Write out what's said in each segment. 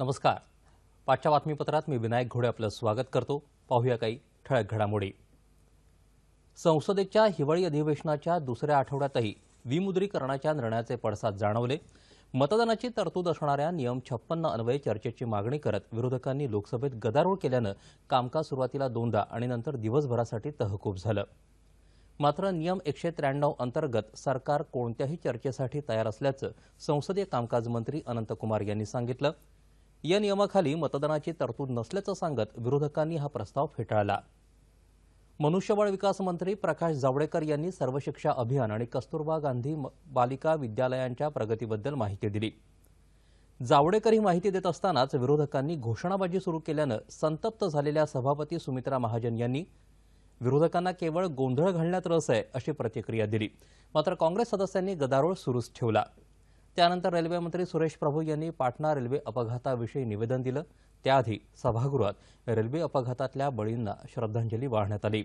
नमस्कार. पाचच्या बातमीपत्रात मी विनायक घोडे आपलं स्वागत करतो. पाहूया काही ठळक घडामोडी. संसदेच्या हिवाळी अधिवेशनाच्या दुसऱ्या आठवड्यातही विमुद्रीकरणाच्या निर्णयाचे पडसाद जाणवले. मतदानाची तरतूद असणाऱ्या नियम छप्पन्न अन्वये चर्चेची मागणी करत विरोधकांनी लोकसभेत गदारोळ केल्यानं कामकाज सुरुवातीला दोनदा आणि नंतर दिवसभरासाठी तहकूब झालं. मात्र नियम एकशे त्र्याण्णव अंतर्गत सरकार कोणत्याही चर्चेसाठी तयार असल्याचं संसदीय कामकाज मंत्री अनंतकुमार यांनी सांगितलं. या नियमाखाली मतदानाची तरतूद नसल्याचं सांगत विरोधकांनी हा प्रस्ताव फेटाळला. मनुष्यबळ विकास मंत्री प्रकाश जावडेकर यांनी सर्व शिक्षा अभियान आणि कस्तुरबा गांधी म- बालिका विद्यालयांच्या प्रगतीबद्दल माहिती दिली. जावडेकर ही माहिती देत असतानाच विरोधकांनी घोषणाबाजी सुरू केल्यानं संतप्त झालेल्या सभापती सुमित्रा महाजन यांनी विरोधकांना केवळ गोंधळ घालण्यात रस आहे अशी प्रतिक्रिया दिली. मात्र काँग्रेस सदस्यांनी गदारोळ सुरूच ठेवला. त्यानंतर रेल्वेमंत्री सुरेश प्रभू यांनी पाटणा रेल्वे अपघाताविषयी निवेदन दिलं. त्याआधी सभागृहात रेल्वे अपघातातल्या बळींना श्रद्धांजली वाहण्यात आली.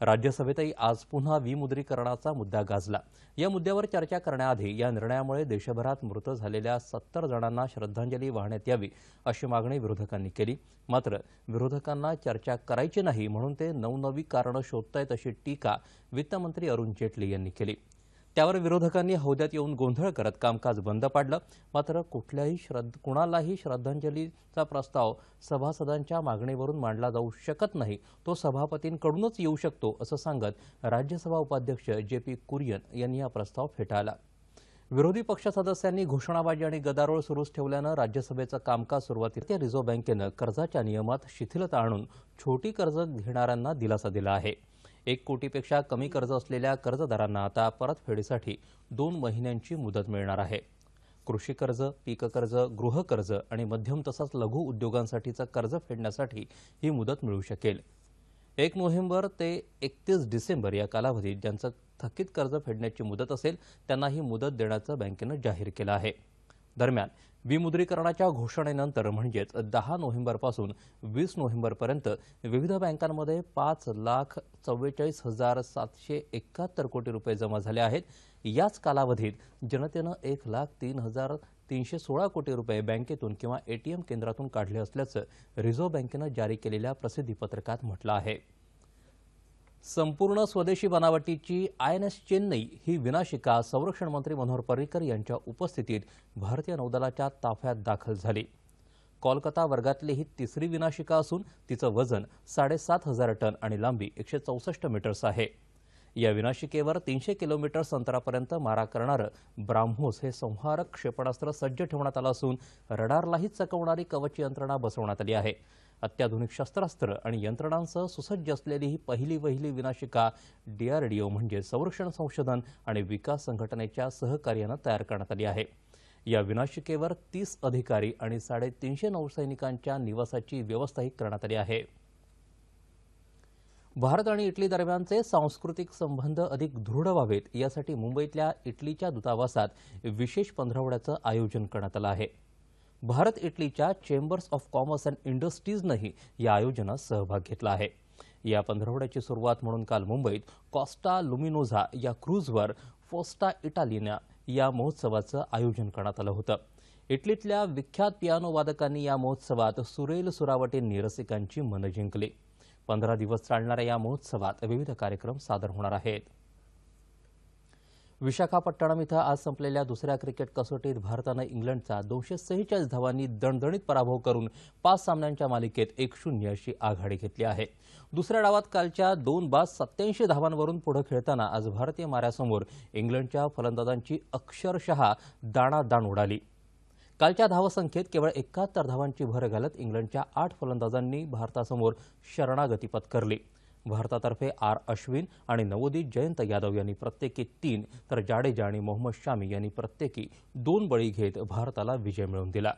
राज्यसभेतही आज पुन्हा विमुद्रीकरणाचा मुद्दा गाजला. या मुद्द्यावर चर्चा करण्याआधी या निर्णयामुळे देशभरात मृत झालेल्या सत्तर जणांना श्रद्धांजली वाहण्यात यावी अशी मागणी विरोधकांनी केली. मात्र विरोधकांना चर्चा करायची नाही म्हणून ते नवनवी कारणं शोधतायत अशी टीका वित्तमंत्री अरुण जेटली यांनी केली. त्यावर विरोधकांनी हौद्यात येऊन गोंधळ करत कामकाज बंद पाडलं. मात्र कुठल्याही श्रद्ध कुणालाही श्रद्धांजलीचा प्रस्ताव सभासदांच्या मागणीवरून मांडला जाऊ शकत नाही. तो सभापतींकडूनच येऊ शकतो असं सांगत राज्यसभा उपाध्यक्ष जे पी कुरियन यांनी हा प्रस्ताव फेटाळला. विरोधी पक्ष सदस्यांनी घोषणाबाजी आणि गदारोळ सुरूच ठेवल्यानं राज्यसभेचं कामकाज सुरुवातीला रिझर्व्ह बँकेनं कर्जाच्या नियमात शिथिलता आणून छोटी कर्ज घेणाऱ्यांना दिलासा दिला आहे. एक कोटीपेक्षा कमी कर्ज असलेल्या कर्जदारांना आता परतफेडीसाठी दोन महिन्यांची मुदत मिळणार आहे. कृषी कर्ज पीक कर्ज गृह कर्ज आणि मध्यम तसंच लघु उद्योगांसाठीचं कर्ज फेडण्यासाठी ही मुदत मिळू शकेल. एक नोव्हेंबर ते एकतीस डिसेंबर या कालावधीत ज्यांचं थकीत कर्ज फेडण्याची मुदत असेल त्यांना ही मुदत देण्याचं बँकेनं जाहीर केलं आहे. दरम्यान विमुद्रीकरणाच्या घोषणेनंतर म्हणजेच दहा नोव्हेंबरपासून वीस नोव्हेंबरपर्यंत विविध बँकांमध्ये पाच लाख चव्वेचाळीस हजार सातशे एकाहत्तर कोटी रुपये जमा झाले आहेत. याच कालावधीत जनतेनं एक लाख तीन हजार तीनशे सोळा कोटी रुपये बँकेतून किंवा एटीएम केंद्रातून काढले असल्याचं रिझर्व्ह बँकेनं जारी केलेल्या प्रसिद्धीपत्रकात म्हटलं आहे. संपूर्ण स्वदेशी बनावटीची आय एन एस चेन्नई ही विनाशिका संरक्षण मंत्री मनोहर पर्रिकर यांच्या उपस्थितीत भारतीय नौदलाच्या ताफ्यात दाखल झाली. कोलकाता वर्गातली ही तिसरी विनाशिका असून तिचं वजन साडेसात हजार टन आणि लांबी एकशे चौसष्ट मीटर्स आहे. या विनाशिकेवर तीनशे किलोमीटर्स अंतरापर्यंत मारा करणारं ब्राह्मोस हे संहारक क्षेपणास्त्र सज्ज ठेवण्यात आलं असून रडारलाही चकवणारी कवच यंत्रणा बसवण्यात आली आहे. अत्याधुनिक शस्त्रास्त्र आणि यंत्रणांसह सुसज्ज असलेली ही पहिली वहिली विनाशिका डीआरडीओ म्हणजे संरक्षण संशोधन आणि विकास संघटनेच्या सहकार्यानं तयार करण्यात आली आहे. या विनाशिकेवर तीस अधिकारी आणि साडेतीनशे नौसैनिकांच्या निवासाची व्यवस्थाही करण्यात आली आहे. भारत आणि इटली दरम्यानचे सांस्कृतिक संबंध अधिक दृढ व्हावेत यासाठी मुंबईतल्या इटलीच्या दूतावासात विशेष पंधरवड्याचं आयोजन करण्यात आलं आहे. भारत इटलीच्या चेंबर्स ऑफ कॉमर्स अँड इंडस्ट्रीजनंही या आयोजनात सहभाग घेतला आहे. या पंधरवड्याची सुरुवात म्हणून काल मुंबईत कॉस्टा लुमिनोझा या क्रूजवर फोस्टा इटालिना या महोत्सवाचं आयोजन करण्यात आलं होतं. इटलीतल्या विख्यात पियानो वादकांनी या महोत्सवात सुरेल सुरावटे निरसिकांची मनं जिंकली. पंधरा दिवस चालणाऱ्या या महोत्सवात विविध कार्यक्रम सादर होणार आहेत. विशाखापट्टणम इथं आज संपलेल्या दुसऱ्या क्रिकेट कसोटीत भारतानं इंग्लंडचा दोनशे सेहेचाळीस धावांनी दणदणीत पराभव करून पाच सामन्यांच्या मालिकेत एक शून्य अशी आघाडी घेतली आहे. दुसऱ्या डावात कालच्या दोन बाद सत्याऐंशी धावांवरून पुढे खेळताना आज भारतीय माऱ्यासमोर इंग्लंडच्या फलंदाजांची अक्षरशः दाणादाण उडाली. कालच्या धावसंख्येत केवळ एकाहत्तर धावांची भर घालत इंग्लंडच्या आठ फलंदाजांनी भारतासमोर शरणागती पत्करली. भारतातर्फे आर अश्विन आणि नवोदित जयंत यादव यांनी प्रत्येकी तीन तर जाडेजा आणि मोहम्मद शामी यांनी प्रत्येकी दोन बळी घेत भारताला विजय मिळवून दिला.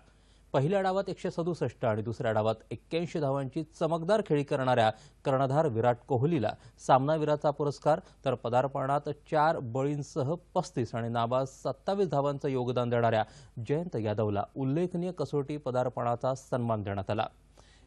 पहिल्या डावात एकशे सदुसष्ट आणि दुसऱ्या डावात एक्क्याऐंशी धावांची चमकदार खेळी करणाऱ्या कर्णधार विराट कोहलीला सामनावीराचा पुरस्कार तर पदार्पणात चार बळींसह पस्तीस आणि नाबाद सत्तावीस धावांचं योगदान देणाऱ्या जयंत यादवला उल्लेखनीय कसोटी पदार्पणाचा सन्मान देण्यात आला.